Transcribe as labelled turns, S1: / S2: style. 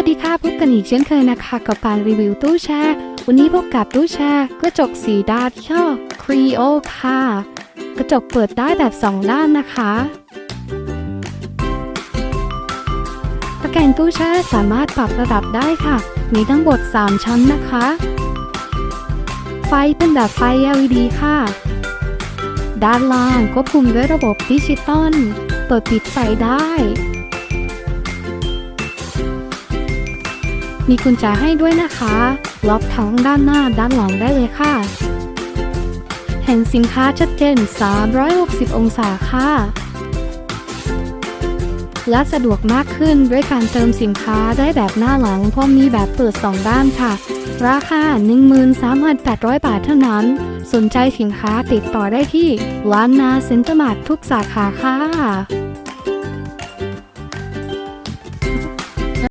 S1: วัสดีค่ะพบกันอีกเช่นเคยนะคะกับการรีวิวตู้แช่ วันนี้พบกับตู้แช่กระจกสีด้านย่อครีโอค่ะ กระจกเปิดได้แบบสองด้านนะคะตะแกรงตู้แช่สามารถปรับระดับได้ค่ะ มีทั้งหมด3ชั้นนะคะ ไฟเป็นแบบไฟ LED ค่ะ ด้านล่างควบคุมด้วยระบบดิจิตอล เปิดปิดไฟได้ มีกุญแจให้ด้วยนะคะ ล็อกทั้งด้านหน้าด้านหลังได้เลยค่ะ เห็นสินค้าชัดเจน 360 องศาค่ะ และสะดวกมากขึ้นด้วยการเติมสินค้าได้แบบหน้าหลังเพราะมีแบบเปิด 2 ด้านค่ะ ราคา 13,800 บาทเท่านั้น สนใจสินค้าติดต่อได้ที่ร้านนาเซ็นเตอร์มาร์ททุกสาขาค่ะ